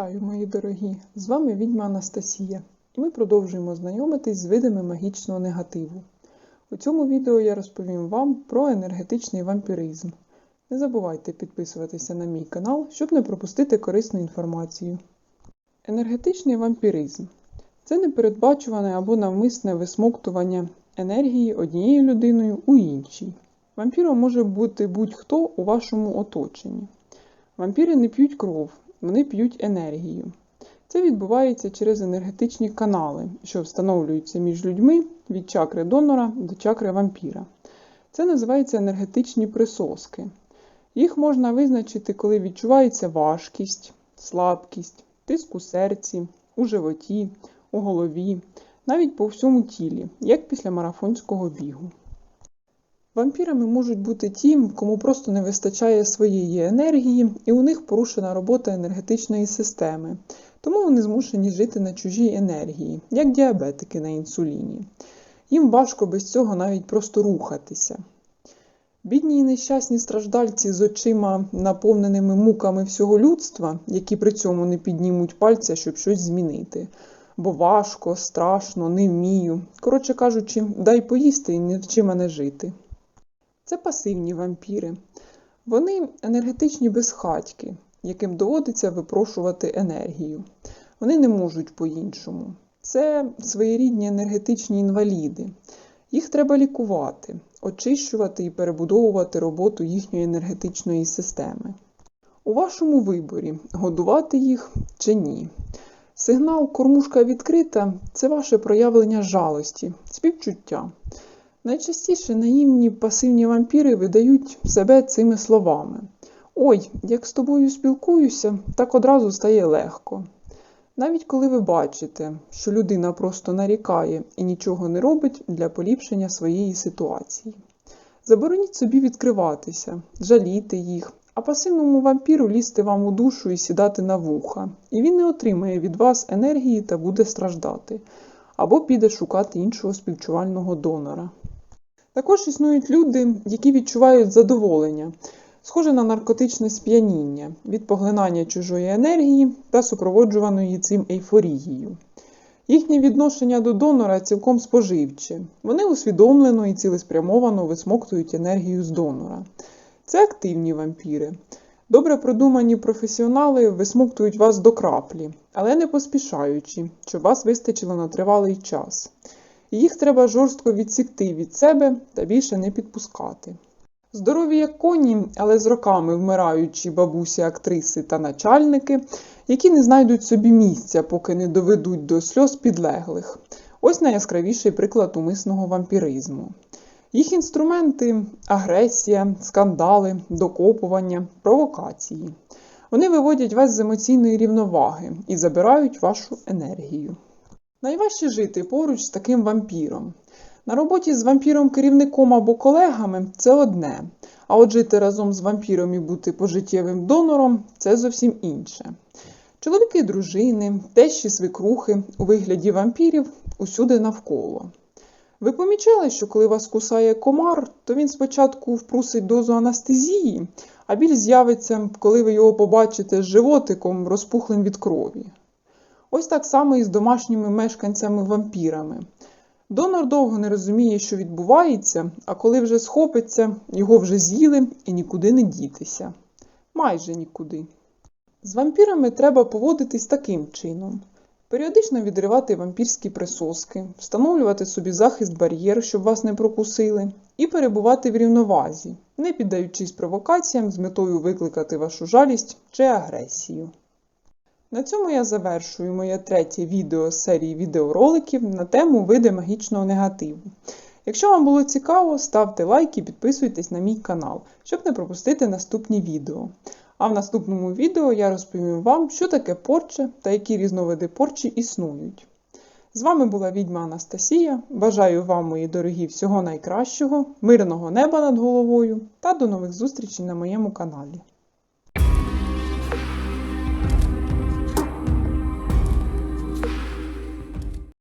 Вітаю, мої дорогі! З вами відьма Анастасія, і ми продовжуємо знайомитись з видами магічного негативу. У цьому відео я розповім вам про енергетичний вампіризм. Не забувайте підписуватися на мій канал, щоб не пропустити корисну інформацію. Енергетичний вампіризм це непередбачуване або навмисне висмоктування енергії однією людиною у іншій. Вампіром може бути будь-хто у вашому оточенні. Вампіри не п'ють кров, вони п'ють енергію. Це відбувається через енергетичні канали, що встановлюються між людьми від чакри донора до чакри вампіра. Це називається енергетичні присоски. Їх можна визначити, коли відчувається важкість, слабкість, тиск у серці, у животі, у голові, навіть по всьому тілі, як після марафонського бігу. Вампірами можуть бути ті, кому просто не вистачає своєї енергії, і у них порушена робота енергетичної системи, тому вони змушені жити на чужій енергії, як діабетики на інсуліні. Їм важко без цього навіть просто рухатися. Бідні і нещасні страждальці з очима, наповненими муками всього людства, які при цьому не піднімуть пальця, щоб щось змінити. Бо важко, страшно, не вмію. Коротше кажучи, дай поїсти і не вчи мене жити. Це пасивні вампіри. Вони енергетичні безхатьки, яким доводиться випрошувати енергію. Вони не можуть по-іншому. Це своєрідні енергетичні інваліди. Їх треба лікувати, очищувати і перебудовувати роботу їхньої енергетичної системи. У вашому виборі годувати їх чи ні. Сигнал кормушка відкрита це ваше проявлення жалості, співчуття. Найчастіше наївні пасивні вампіри видають себе цими словами: Ой, як з тобою спілкуюся, так одразу стає легко. Навіть коли ви бачите, що людина просто нарікає і нічого не робить для поліпшення своєї ситуації. Забороніть собі відкриватися, жаліти їх, а пасивному вампіру лізти вам у душу і сідати на вуха, і він не отримає від вас енергії та буде страждати, або піде шукати іншого співчувального донора. Також існують люди, які відчувають задоволення, схоже на наркотичне сп'яніння від поглинання чужої енергії та супроводжуваної цим ейфорією. Їхнє відношення до донора цілком споживче. Вони усвідомлено і цілеспрямовано висмоктують енергію з донора. Це активні вампіри. Добре продумані професіонали висмоктують вас до краплі, але не поспішаючи, щоб вас вистачило на тривалий час. Їх треба жорстко відсікти від себе та більше не підпускати. Здорові як коні, але з роками вмираючі бабусі, актриси та начальники, які не знайдуть собі місця, поки не доведуть до сльоз підлеглих. Ось найяскравіший приклад умисного вампіризму. Їх інструменти агресія, скандали, докопування, провокації. Вони виводять вас з емоційної рівноваги і забирають вашу енергію. Найважче жити поруч з таким вампіром. На роботі з вампіром-керівником або колегами це одне, а от жити разом з вампіром і бути пожиттєвим донором це зовсім інше. Чоловіки, дружини, тещі свекрухи у вигляді вампірів усюди навколо. Ви помічали, що коли вас кусає комар, то він спочатку впрусить дозу анестезії, а біль з'явиться, коли ви його побачите з животиком, розпухлим від крові. Ось так само і з домашніми мешканцями-вампірами. Донор довго не розуміє, що відбувається, а коли вже схопиться, його вже з'їли і нікуди не дітися. Майже нікуди. З вампірами треба поводитись таким чином: періодично відривати вампірські присоски, встановлювати собі захист бар'єр, щоб вас не прокусили, і перебувати в рівновазі, не піддаючись провокаціям з метою викликати вашу жалість чи агресію. На цьому я завершую моє третє відео з серії відеороликів на тему види магічного негативу. Якщо вам було цікаво, ставте лайк і підписуйтесь на мій канал, щоб не пропустити наступні відео. А в наступному відео я розповім вам, що таке порче та які різновиди порчі існують. З вами була відьма Анастасія. Бажаю вам, мої дорогі, всього найкращого, мирного неба над головою та до нових зустрічей на моєму каналі.